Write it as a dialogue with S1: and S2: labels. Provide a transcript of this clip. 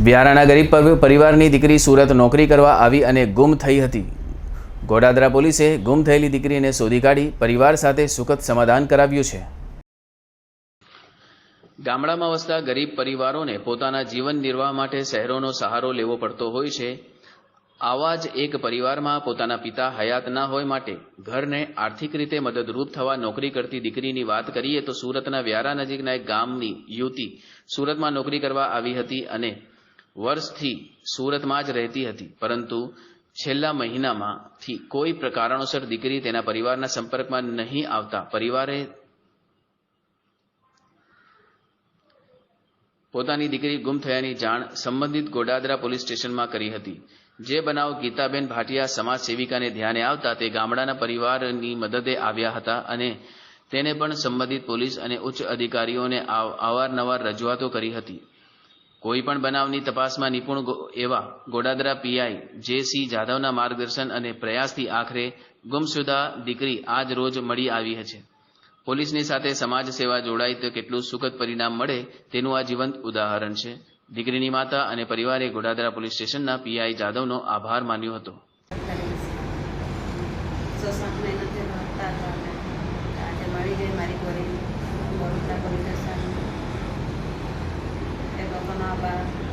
S1: વ્યારાના ગરીબ પર- પરિવારની દીકરી સુરત નોકરી કરવા આવી અને ગુમ થઈ હતી. ગોડાદરા પોલીસે ગુમ થયેલી દીકરીને શોધી કાઢી પરિવાર સાથે સુખદ સમાધાન કરાવ્યું છે. ગામડામાં વસતા ગરીબ પરિવારોને પોતાના જીવન નિર્વાહ માટે શહેરોનો સહારો લેવો પડતો હોય છે. આવા જ એક પરિવારમાં પોતાના પિતા હયાત ના હોય માટે ઘરને આર્થિક રીતે મદદરૂપ થવા નોકરી કરતી દીકરીની વાત કરીએ તો સુરતના વ્યારા નજીકના એક ગામની યુવતી સુરતમાં નોકરી કરવા આવી હતી અને વર્ષથી સુરતમાં જ રહેતી હતી. પરંતુ છેલ્લા મહિનામાંથી કોઈ પ્રકારણોસર દીકરી તેના પરિવારના સંપર્કમાં નહીં આવતા. પરિવારે પોતાની દીકરી ગુમ થયાની જાણ સંબંધિત ગોડાદરા પોલીસ સ્ટેશનમાં કરી હતી. જે બનાવ ગીતાબેન ભાટિયા સમાજ સેવિકાને ધ્યાને આવતા તે ગામડાના પરિવારની મદદે આવ્યા હતા અને તેને પણ સંબંધિત પોલીસ અને ઉચ્ચ અધિકારીઓને અવારનવાર રજૂઆતો કરી હતી. કોઈ પણ બનાવની તપાસમાં નિપુણ એવા ગોડાદરા પીઆઈ જે સી જાધવના માર્ગદર્શન અને પ્રયાસથી આખરે ગુમસુદા દીકરી આજ રોજ મળી આવી છે પોલીસની સાથે સમાજ સેવા જોડાય તો કેટલું સુખદ પરિણામ મળે તેનું આ જીવંત ઉદાહરણ છે. દીકરીની માતા અને પરિવારે ગોડાદરા પોલીસ સ્ટેશનના પીઆઈ જાધવનો આભાર માન્યો હતો.
S2: મળી ગઈ મારી ba?